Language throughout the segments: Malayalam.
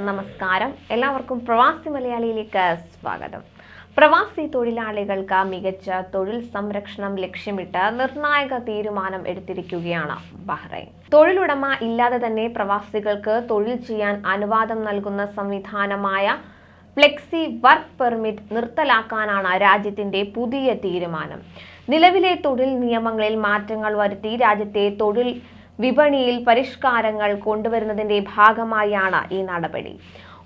നമസ്കാരം. എല്ലാവർക്കും പ്രവാസി മലയാളിയിലേക്ക് സ്വാഗതം. പ്രവാസി തൊഴിലാളികൾക്ക് മികച്ച തൊഴിൽ സംരക്ഷണം ലക്ഷ്യമിട്ട് നിർണായക തീരുമാനം എടുത്തിരിക്കുകയാണ് ബഹ്റൈൻ. തൊഴിലുടമ ഇല്ലാതെ തന്നെ പ്രവാസികൾക്ക് തൊഴിൽ ചെയ്യാൻ അനുവാദം നൽകുന്ന സംവിധാനമായ ഫ്ലെക്സി വർക്ക് പെർമിറ്റ് നിർത്തലാക്കാനാണ് രാജ്യത്തിന്റെ പുതിയ തീരുമാനം. നിലവിലെ തൊഴിൽ നിയമങ്ങളിൽ മാറ്റങ്ങൾ വരുത്തി രാജ്യത്തെ തൊഴിൽ വിപണിയിൽ പരിഷ്കാരങ്ങൾ കൊണ്ടുവരുന്നതിന്റെ ഭാഗമായാണ് ഈ നടപടി.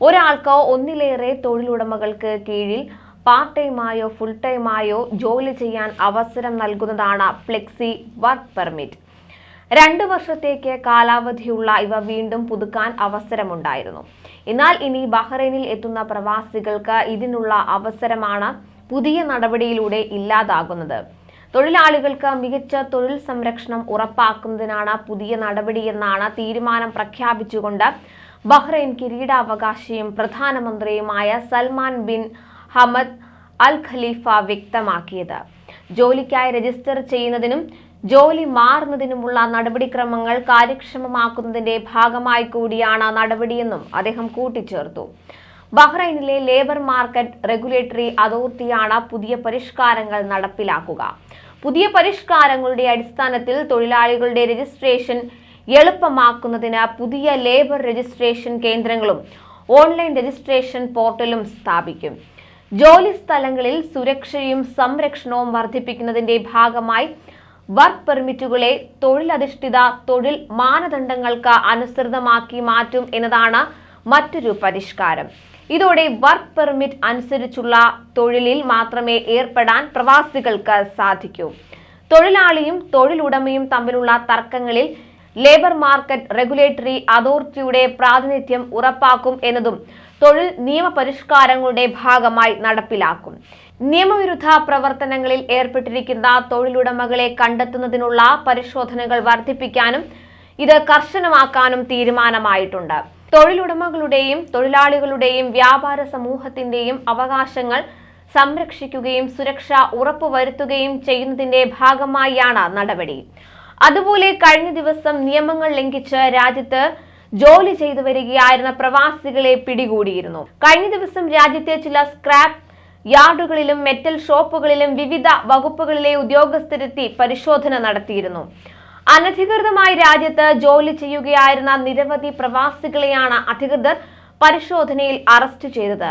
ഒരാൾക്ക് ഒന്നിലേറെ തൊഴിലുടമകൾക്ക് കീഴിൽ പാർട്ട് ടൈമായോ ഫുൾ ടൈമായോ ജോലി ചെയ്യാൻ അവസരം നൽകുന്നതാണ് ഫ്ലെക്സി വർക്ക് പെർമിറ്റ്. രണ്ട് വർഷത്തേക്ക് കാലാവധിയുള്ള ഇവ വീണ്ടും പുതുക്കാൻ അവസരമുണ്ടായിരുന്നു. എന്നാൽ ഇനി ബഹ്റൈനിൽ എത്തുന്ന പ്രവാസികൾക്ക് ഇതിനുള്ള അവസരമാണ് പുതിയ നടപടിയിലൂടെ ഇല്ലാതാകുന്നത്. തൊഴിലാളികൾക്ക് മികച്ച തൊഴിൽ സംരക്ഷണം ഉറപ്പാക്കുന്നതിനാണ് പുതിയ നടപടിയെന്നാണ് തീരുമാനം പ്രഖ്യാപിച്ചുകൊണ്ട് ബഹ്റൈൻ കിരീടാവകാശിയും പ്രധാനമന്ത്രിയുമായ Salman bin Hamad al Khalifa വ്യക്തമാക്കിയത്. ജോലിക്കായി രജിസ്റ്റർ ചെയ്യുന്നതിനും ജോലി മാറുന്നതിനുമുള്ള നടപടിക്രമങ്ങൾ കാര്യക്ഷമമാക്കുന്നതിന്റെ ഭാഗമായി കൂടിയാണ് നടപടിയെന്നും അദ്ദേഹം കൂട്ടിച്ചേർത്തു. ബഹ്റൈനിലെ ലേബർ മാർക്കറ്റ് റെഗുലേറ്ററി അതോറിറ്റിയാണ് പുതിയ പരിഷ്കാരങ്ങൾ നടപ്പിലാക്കുക. പുതിയ പരിഷ്കാരങ്ങളുടെ അടിസ്ഥാനത്തിൽ തൊഴിലാളികളുടെ രജിസ്ട്രേഷൻ എളുപ്പമാക്കുന്നതിന് പുതിയ ലേബർ രജിസ്ട്രേഷൻ കേന്ദ്രങ്ങളും ഓൺലൈൻ രജിസ്ട്രേഷൻ പോർട്ടലും സ്ഥാപിക്കും. ജോലി സ്ഥലങ്ങളിൽ സുരക്ഷയും സംരക്ഷണവും വർദ്ധിപ്പിക്കുന്നതിന്റെ ഭാഗമായി വർക്ക് പെർമിറ്റുകളെ തൊഴിലധിഷ്ഠിത തൊഴിൽ മാനദണ്ഡങ്ങൾക്ക് അനുസൃതമാക്കി മാറ്റും എന്നതാണ് മറ്റൊരു പരിഷ്കാരം. ഇതോടെ വർക്ക് പെർമിറ്റ് അനുസരിച്ചുള്ള തൊഴിലിൽ മാത്രമേ ഏർപ്പെടാൻ പ്രവാസികൾക്ക് സാധിക്കൂ. തൊഴിലാളിയും തൊഴിലുടമയും തമ്മിലുള്ള തർക്കങ്ങളിൽ ലേബർ മാർക്കറ്റ് റെഗുലേറ്ററി അതോറിറ്റിയുടെ പ്രാതിനിധ്യം ഉറപ്പാക്കും എന്നതും തൊഴിൽ നിയമപരിഷ്കാരങ്ങളുടെ ഭാഗമായി നടപ്പിലാക്കും. നിയമവിരുദ്ധ പ്രവർത്തനങ്ങളിൽ ഏർപ്പെട്ടിരിക്കുന്ന തൊഴിലുടമകളെ കണ്ടെത്തുന്നതിനുള്ള പരിശോധനകൾ വർദ്ധിപ്പിക്കാനും ഇത് കർശനമാക്കാനും തീരുമാനമായിട്ടുണ്ട്. തൊഴിലുടമകളുടെയും തൊഴിലാളികളുടെയും വ്യാപാര സമൂഹത്തിന്റെയും അവകാശങ്ങൾ സംരക്ഷിക്കുകയും സുരക്ഷ ഉറപ്പുവരുത്തുകയും ചെയ്യുന്നതിന്റെ ഭാഗമായാണ് നടപടി. അതുപോലെ കഴിഞ്ഞ ദിവസം നിയമങ്ങൾ ലംഘിച്ച് രാജ്യത്ത് ജോലി ചെയ്തു വരികയായിരുന്ന പ്രവാസികളെ പിടികൂടിയിരുന്നു. കഴിഞ്ഞ ദിവസം രാജ്യത്തെ ചില സ്ക്രാപ്പ് യാർഡുകളിലും മെറ്റൽ ഷോപ്പുകളിലും വിവിധ വകുപ്പുകളിലെ ഉദ്യോഗസ്ഥരെത്തി പരിശോധന നടത്തിയിരുന്നു. അനധികൃതമായി രാജ്യത്ത് ജോലി ചെയ്യുകയായിരുന്ന നിരവധി പ്രവാസികളെയാണ് അധികൃതർ പരിശോധനയിൽ അറസ്റ്റ് ചെയ്തത്.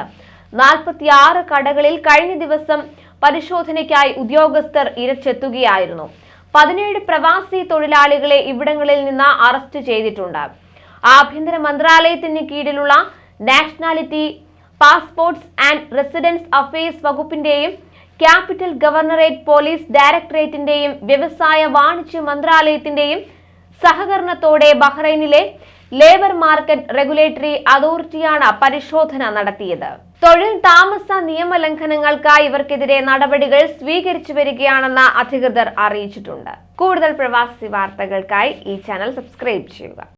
നാൽപ്പത്തിയാറ് കടകളിൽ കഴിഞ്ഞ ദിവസം പരിശോധനയ്ക്കായി ഉദ്യോഗസ്ഥർ ഇരച്ചെത്തുകയായിരുന്നു. പതിനേഴ് പ്രവാസി തൊഴിലാളികളെ ഇവിടങ്ങളിൽ നിന്ന് അറസ്റ്റ് ചെയ്തിട്ടുണ്ട്. ആഭ്യന്തര മന്ത്രാലയത്തിന് കീഴിലുള്ള nationality passports and residence affairs വകുപ്പിന്റെയും ക്യാപിറ്റൽ ഗവർണറേറ്റ് പോലീസ് ഡയറക്ടറേറ്റിന്റെയും വ്യവസായ വാണിജ്യ മന്ത്രാലയത്തിന്റെയും സഹകരണത്തോടെ ബഹ്റൈനിലെ ലേബർ മാർക്കറ്റ് റെഗുലേറ്ററി അതോറിറ്റിയാണ് പരിശോധന നടത്തിയത്. തൊഴിൽ താമസ നിയമലംഘനങ്ങൾക്കായി ഇവർക്കെതിരെ നടപടികൾ സ്വീകരിച്ചു വരികയാണെന്ന് അധികൃതർ അറിയിച്ചിട്ടുണ്ട്. കൂടുതൽ പ്രവാസി വാർത്തകൾക്കായി ഈ ചാനൽ സബ്സ്ക്രൈബ് ചെയ്യുക.